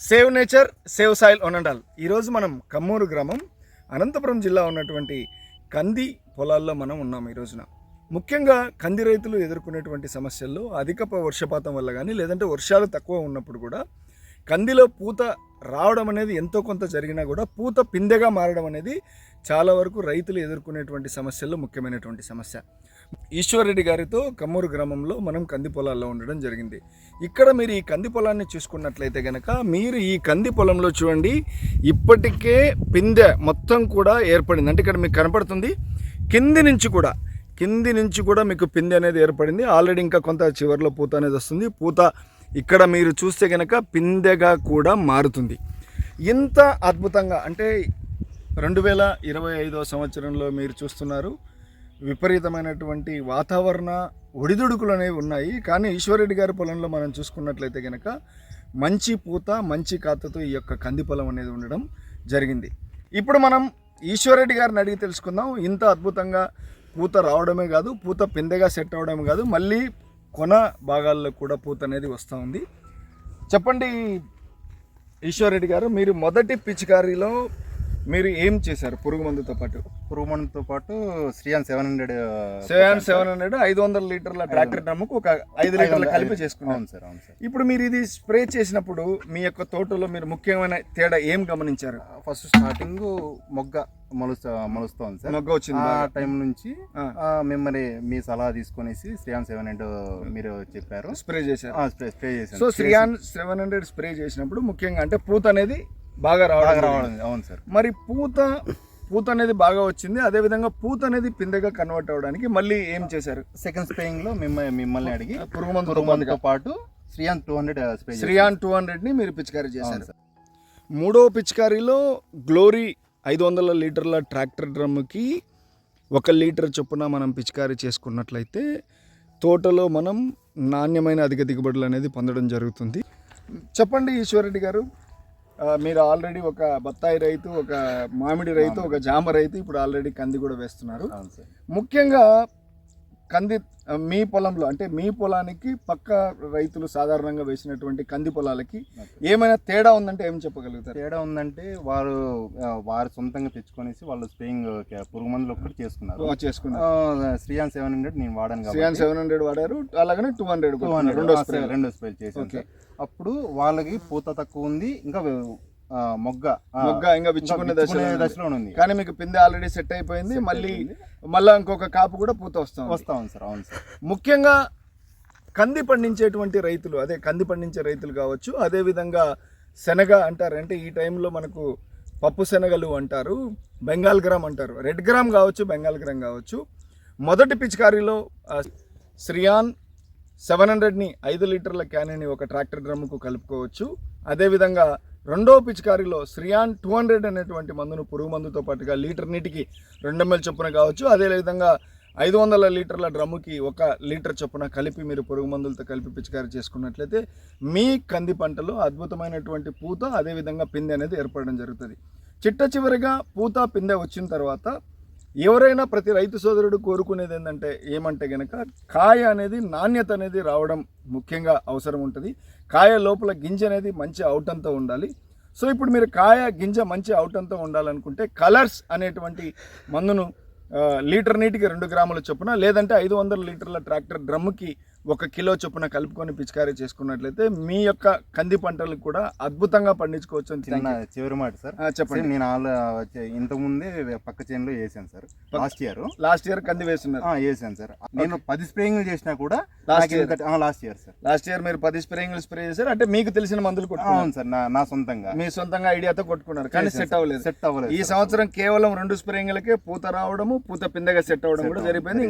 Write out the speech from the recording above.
Save nature save soil ఒనండాల్ ఈరోజు మనం కమ్మూరు గ్రామం అనంతపురం జిల్లా ఉన్నటువంటి కంది పొలాల్లో మనం ఉన్నాం ఈ రోజున. ముఖ్యంగా కంది రైతులు ఎదుర్కొనేటువంటి సమస్యల్లో అధిక వర్షపాతం వల్ల కానీ లేదంటే వర్షాలు తక్కువ ఉన్నప్పుడు కూడా కందిలో పూత రావడం అనేది ఎంతో కొంత జరిగినా కూడా పూత పిందెగా మారడం అనేది చాలా వరకు రైతులు ఎదుర్కొనేటువంటి సమస్యల్లో ముఖ్యమైనటువంటి సమస్య. ఈశ్వర్రెడ్డి గారితో కమ్మూరు గ్రామంలో మనం కంది పొలాల్లో ఉండడం జరిగింది. ఇక్కడ మీరు ఈ కంది పొలాన్ని చూసుకున్నట్లయితే కనుక మీరు ఈ కంది పొలంలో చూడండి ఇప్పటికే పిందె మొత్తం కూడా ఏర్పడింది. అంటే ఇక్కడ మీకు కనపడుతుంది కింది నుంచి కూడా కింది నుంచి కూడా మీకు పిందె అనేది ఏర్పడింది. ఆల్రెడీ ఇంకా కొంత చివరిలో పూత అనేది వస్తుంది. పూత ఇక్కడ మీరు చూస్తే కనుక పిందెగా కూడా మారుతుంది. ఇంత అద్భుతంగా అంటే రెండు వేల ఇరవై ఐదో సంవత్సరంలో మీరు చూస్తున్నారు. విపరీతమైనటువంటి వాతావరణ ఒడిదుడుకులు అనేవి ఉన్నాయి. కానీ ఈశ్వరెడ్డి గారి పొలంలో మనం చూసుకున్నట్లయితే కనుక మంచి పూత మంచి కాతతో ఈ యొక్క కంది పొలం అనేది ఉండడం జరిగింది. ఇప్పుడు మనం ఈశ్వరెడ్డి గారిని అడిగి తెలుసుకుందాం. ఇంత అద్భుతంగా పూత రావడమే కాదు పూత పిందెగా సెట్ అవడమే కాదు మళ్ళీ కొన భాగాల్లో కూడా పూత అనేది వస్తూ ఉంది. చెప్పండి ఈశ్వరెడ్డి గారు మీరు మొదటి పిచికారీలో మీరు ఏం చేశారు? పురుగు మందుతో పాటు. పురుగు మందుతో పాటు Sriyan seven hundred seven seven hundred ఐదు వందల లీటర్ల ట్రాక్టర్ డ్రమ్ముకు ఒక ఐదు లీటర్ల కలిపి చేసుకున్నాం సార్ అవును సార్. ఇప్పుడు మీరు ఇది స్ప్రే చేసినప్పుడు మీ యొక్క తోటలో మీరు ముఖ్యమైన తేడా ఏం గమనించారు? ఫస్ట్ స్టార్టింగ్ మొగ్గ మలుస్తా మలుస్తోంది సార్. మొగ్గ వచ్చింది ఆ. టైం నుంచి మిమ్మల్ని మీ సలహా తీసుకొనేసి శ్రీయాన్ సెవెన్ హండ్రెడ్ మీరు చెప్పారు. స్ప్రే చేశారు. స్ప్రే స్ప్రే చేశాను. So Sriyan seven hundred spray చేసినప్పుడు ముఖ్యంగా అంటే పూత అనేది బాగా రావడం రావడం అవును సార్. మరి పూత పూత అనేది బాగా వచ్చింది. అదే విధంగా పూత అనేది పిందెగా కన్వర్ట్ అవ్వడానికి మళ్ళీ ఏం చేశారు? సెకండ్ స్ప్రేయింగ్లో మిమ్మల్ని మిమ్మల్ని అడిగి పురుగు మందు పురుగు మందుతో పాటు Sriyan two hundred spray. Sriyan two హండ్రెడ్ని మీరు పిచికారీ చేశారు. సార్. మూడో పిచికారీలో గ్లోరీ ఐదు వందల లీటర్ల ట్రాక్టర్ డ్రమ్కి ఒక లీటర్ చొప్పున మనం పిచికారీ చేసుకున్నట్లయితే తోటలో మనం నాణ్యమైన అధిక దిగుబడులు అనేది పొందడం జరుగుతుంది. చెప్పండి ఈశ్వరెడ్డి గారు. మీరు ఆల్రెడీ ఒక బత్తాయి రైతు ఒక మామిడి రైతు ఒక జామ రైతు ఇప్పుడు ఆల్రెడీ కంది కూడా వేస్తున్నారు. ముఖ్యంగా కంది మీ పొలంలో అంటే మీ పొలానికి పక్క రైతులు సాధారణంగా వేసినటువంటి కంది పొలాలకి ఏమైనా తేడా ఉందంటే ఏం చెప్పగలుగుతారు? తేడా ఉందంటే వారు వారు సొంతంగా తెచ్చుకొనేసి వాళ్ళు స్ప్రేయింగ్ పురుగు మందులు ఒక్కటి చేసుకున్నారు. చేసుకున్నారు. శ్రీయాన్ సెవెన్ హండ్రెడ్ నేను వాడాను శ్రీయాన్ సెవెన్ హండ్రెడ్ వాడారు అలాగనే టూ హండ్రెడ్ టూ హండ్రెడ్ రెండో స్ప్రే. రెండు స్ప్రే. సార్. అప్పుడు వాళ్ళకి పూత తక్కువ ఉంది ఇంకా మొగ్గ. మొగ్గ ఇంకా విచ్చుకునే దశలో ఉంది. కానీ మీకు పిందె ఆల్రెడీ సెట్ అయిపోయింది. మళ్ళీ మళ్ళీ ఇంకొక కాపు కూడా పూత వస్తా ఉంది. సార్ అవును సార్. ముఖ్యంగా కంది పండించేటువంటి రైతులు అదే కంది పండించే రైతులు కావచ్చు అదే విధంగా శనగ అంటారు. అంటే ఈ టైంలో మనకు పప్పు శనగలు అంటారు బెంగాల్ గ్రామ్ అంటారు. రెడ్ గ్రామ్ కావచ్చు బెంగాల్ గ్రామ్ కావచ్చు. మొదటి పిచికారీలో శ్రియాన్ సెవెన్ హండ్రెడ్ని ఐదు లీటర్ల క్యాన్ని ఒక ట్రాక్టర్ డ్రమ్ముకు కలుపుకోవచ్చు. అదేవిధంగా రెండో పిచికారీలో శ్రియాన్ టూ హండ్రెడ్ అనేటువంటి మందును పురుగు మందుతో పాటుగా లీటర్ నీటికి రెండు ఎంఎల్ చొప్పున కావచ్చు. అదేవిధంగా ఐదు వందల లీటర్ల డ్రమ్ముకి ఒక లీటర్ చొప్పున కలిపి మీరు పురుగు మందులతో కలిపి పిచికారీ చేసుకున్నట్లయితే మీ కంది పంటలో అద్భుతమైనటువంటి పూత అదేవిధంగా పిందె అనేది ఏర్పడడం జరుగుతుంది. చిట్ట చివరిగా పూత పిందె వచ్చిన తర్వాత ఎవరైనా ప్రతి రైతు సోదరుడు కోరుకునేది ఏంటంటే ఏమంటే గనక కాయ అనేది నాణ్యత అనేది రావడం ముఖ్యంగా అవసరం ఉంటుంది. కాయ లోపల గింజ అనేది మంచి అవుటంతో ఉండాలి. సో ఇప్పుడు మీరు కాయ గింజ మంచి అవుటంతో ఉండాలనుకుంటే కలర్స్ అనేటువంటి మందును లీటర్ నీటికి రెండు గ్రాముల చొప్పున లేదంటే ఐదు వందల లీటర్ల ట్రాక్టర్ డ్రమ్ముకి ఒక కిలో చొప్పున కలుపుకొని పిచికారీ చేసుకున్నట్లయితే మీ యొక్క కంది పంటలు కూడా అద్భుతంగా పండించుకోవచ్చు అని చిన్న చివరి మాట సార్. చెప్పండి. నేను ఆల్ ఇంతకు ముందే పక్క చేనులో వేసాను sir. Last year. Last year కంది వేస్తున్నారు. వేసాను సార్. నేను పది స్ప్రేయింగ్ చేసినా కూడా Last year. Last year sir. Last year మీరు పది స్ప్రేయింగ్లు స్ప్రే చేశారు. అంటే మీకు తెలిసిన మందులు కొట్టుకున్నారు. అవును సార్. నా సొంతంగా. మీ సొంతంగా ఐడియాతో కొట్టుకున్నారు. కానీ సెట్ అవ్వలేదు. సెట్ అవ్వలేదు ఈ సార్. సంవత్సరం కేవలం రెండు స్ప్రేయింగ్లకే పూత రావడము పూత పిందగా సెట్ అవ్వడం కూడా జరిగిపోయింది.